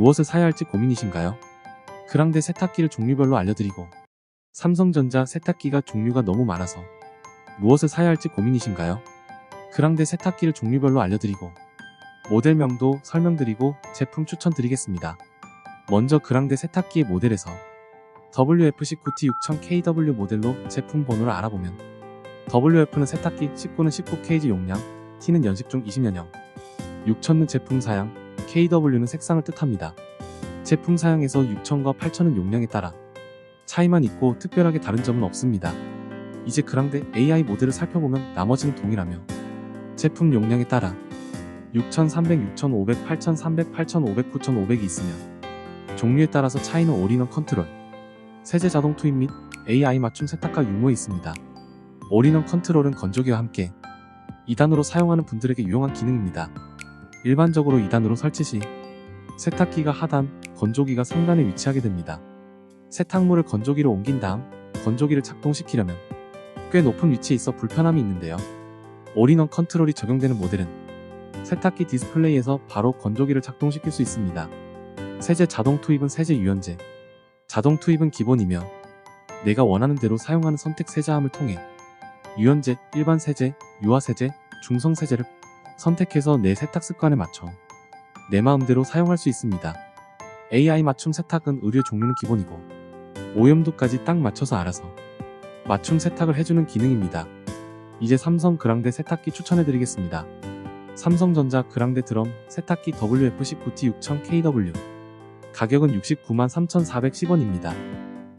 무엇을 사야 할지 고민이신가요? 그랑데 세탁기를 종류별로 알려드리고 삼성전자 세탁기가 종류가 너무 많아서 무엇을 사야 할지 고민이신가요? 그랑데 세탁기를 종류별로 알려드리고 모델명도 설명드리고 제품 추천드리겠습니다. 먼저 그랑데 세탁기의 모델에서 WFC9T 6000KW 모델로 제품 번호를 알아보면 WF는 세탁기, 19는 19kg 용량, T는 연식 중 20년형, 6000은 제품 사양, KW는 색상을 뜻합니다. 제품 사양에서 6000과 8000은 용량에 따라 차이만 있고 특별하게 다른 점은 없습니다. 이제 그랑데 AI 모델을 살펴보면 나머지는 동일하며 제품 용량에 따라 6300, 6500, 8300, 8500, 9500이 있으며 종류에 따라서 차이는 올인원 컨트롤, 세제 자동 투입 및 AI 맞춤 세탁과 유무에 있습니다. 올인원 컨트롤은 건조기와 함께 2단으로 사용하는 분들에게 유용한 기능입니다. 일반적으로 2단으로 설치 시 세탁기가 하단, 건조기가 상단에 위치하게 됩니다. 세탁물을 건조기로 옮긴 다음 건조기를 작동시키려면 꽤 높은 위치에 있어 불편함이 있는데요. 올인원 컨트롤이 적용되는 모델은 세탁기 디스플레이에서 바로 건조기를 작동시킬 수 있습니다. 세제 자동 투입은 세제 유연제, 자동 투입은 기본이며 내가 원하는 대로 사용하는 선택 세자함을 통해 유연제, 일반 세제, 유화 세제, 중성 세제를 선택해서 내 세탁 습관에 맞춰 내 마음대로 사용할 수 있습니다. AI 맞춤 세탁은 의류 종류는 기본이고 오염도까지 딱 맞춰서 알아서 맞춤 세탁을 해주는 기능입니다. 이제 삼성 그랑데 세탁기 추천해드리겠습니다. 삼성전자 그랑데 드럼 세탁기 WF19T 6000KW 가격은 69만 3,410원입니다.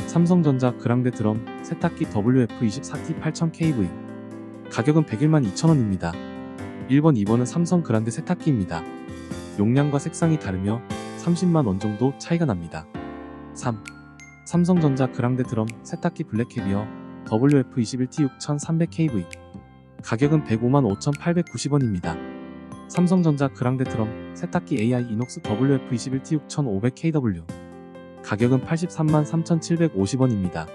삼성전자 그랑데 드럼 세탁기 WF24T 8000KV 가격은 101만 2천원입니다. 1번, 2번은 삼성 그란데 세탁기입니다. 용량과 색상이 다르며 30만 원 정도 차이가 납니다. 3. 삼성전자 그랑데 드럼 세탁기 블랙캐비어 WF21T 6300KV 가격은 105만 5,890원입니다. 삼성전자 그랑데 드럼 세탁기 AI 이녹스 WF21T 6500KW 가격은 83만 3,750원입니다.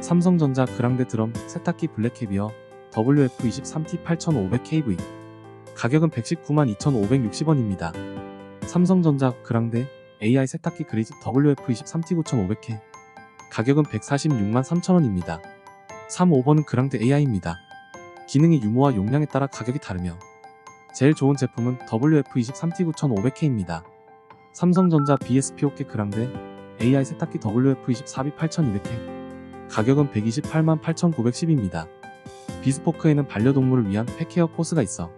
삼성전자 그랑데 드럼 세탁기 블랙캐비어 WF23T 8500KV 가격은 119만 2,560원입니다. 삼성전자 그랑데 AI 세탁기 그레이즈 WF23T 9500K 가격은 146만 3천원입니다. 3, 5번은 그랑데 AI입니다. 기능의 유무와 용량에 따라 가격이 다르며 제일 좋은 제품은 WF23T 9500K입니다. 삼성전자 BSP5K 그랑데 AI 세탁기 WF24B 8200K 가격은 128만 8,910입니다. 비스포크에는 반려동물을 위한 펫케어 코스가 있어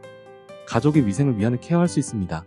가족의 위생을 위하는 케어할 수 있습니다.